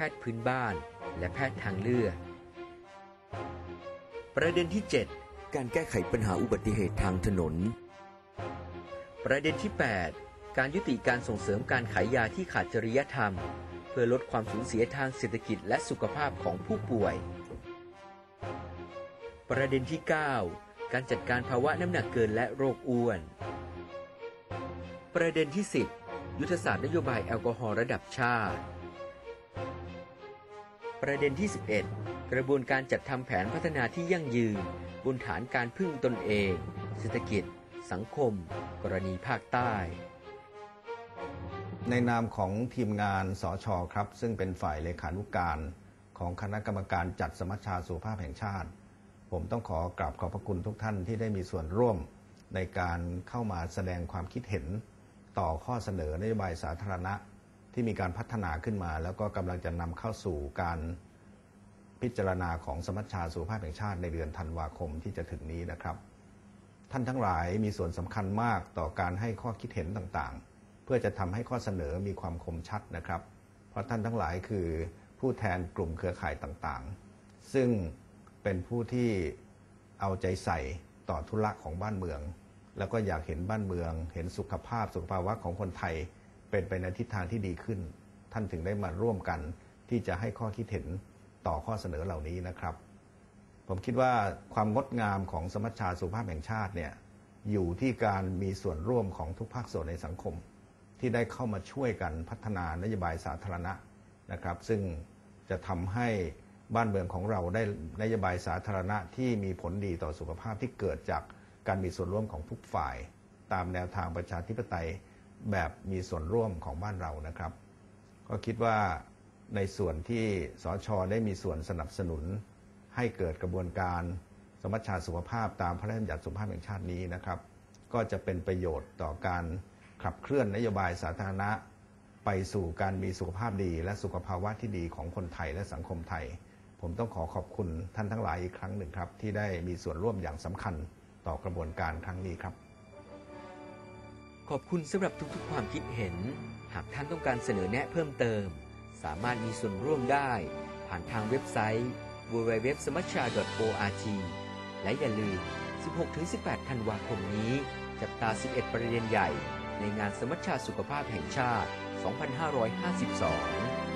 แพทย์พื้นบ้าน และแพทย์ทางเลือก ประเด็นที่ 7 การแก้ไขปัญหาอุบัติเหตุทางถนน ประเด็นที่ 8 การยุติการส่งเสริมการขายยาที่ขาดจริยธรรม เพื่อลดความสูญเสียทางเศรษฐกิจและสุขภาพของผู้ป่วย ประเด็นที่ 9 การจัดการภาวะน้ำหนักเกินและโรคอ้วน ประเด็นที่ 10 ยุทธศาสตร์นโยบายแอลกอฮอล์ระดับชาติ ประเด็นที่ 11 กระบวนการจัดทำแผนพัฒนาที่ยั่งยืนบนฐานการพึ่งตนเอง เศรษฐกิจ สังคม กรณีภาคใต้ ในนามของทีมงานสอชอครับ ซึ่งเป็นฝ่ายเลขานุการของคณะกรรมการจัดสมัชชาสุภาพแห่งชาติ ผมต้องขอกราบขอบพระคุณทุกท่านที่ได้มีส่วนร่วม ในการเข้ามาแสดงความคิดเห็นต่อข้อเสนอนโยบายสาธารณะ ที่มีการพัฒนาขึ้นมา แล้วก็กำลังจะนำเข้าสู่การพิจารณาของสมัชชาสุขภาพแห่งชาติในเดือนธันวาคมที่จะถึงนี้นะครับ ท่านทั้งหลายมีส่วนสำคัญมากต่อการให้ข้อคิดเห็นต่างๆ เพื่อจะทำให้ข้อเสนอมีความคมชัดนะครับ เพราะท่านทั้งหลายคือผู้แทนกลุ่มเครือข่ายต่างๆ ซึ่งเป็นผู้ที่เอาใจใส่ต่อธุระของบ้านเมือง แล้วก็อยากเห็นบ้านเมือง เห็นสุขภาพสุขภาวะของคนไทย เป็นไปในทิศทางที่ดีขึ้น ท่านถึงได้มาร่วมกัน ที่จะให้ข้อคิดเห็นต่อข้อเสนอเหล่านี้นะครับ ผมคิดว่าความงดงามของสมัชชาสุภาพแห่งชาติเนี่ยอยู่ที่การมีส่วนร่วมของทุกภาคส่วนในสังคม ที่ได้เข้ามาช่วยกันพัฒนานโยบายสาธารณะนะครับ ซึ่งจะทำให้บ้านเมืองของเราได้นโยบายสาธารณะที่มีผลดีต่อสุขภาพที่เกิดจากการมีส่วนร่วมของทุกฝ่าย ตามแนวทางประชาธิปไตย แบบมีส่วนร่วมของบ้านเรานะครับ ก็คิดว่าในส่วนที่สชได้มีส่วนสนับสนุน ให้เกิดกระบวนการสมัชชาสุขภาพตามพระราชบัญญัติสุขภาพแห่งชาตินี้นะครับ ก็จะเป็นประโยชน์ต่อการขับเคลื่อนนโยบายสาธารณะ ไปสู่การมีสุขภาพดี และสุขภาวะที่ดีของคนไทยและสังคมไทย ผมต้องขอขอบคุณท่านทั้งหลายอีกครั้งหนึ่งครับ ที่ได้มีส่วนร่วมอย่างสำคัญต่อกระบวนการครั้งนี้ครับ ขอบคุณสำหรับทุกๆ ความคิดเห็น หากท่านต้องการเสนอแนะเพิ่มเติม สามารถมีส่วนร่วมได้ ผ่านทางเว็บไซต์ www.smacha.org และอย่าลืม 16-18 ธันวาคมนี้ จับตา 11 ประเด็นใหญ่ ในงานสมัชชาสุขภาพแห่งชาติ 2552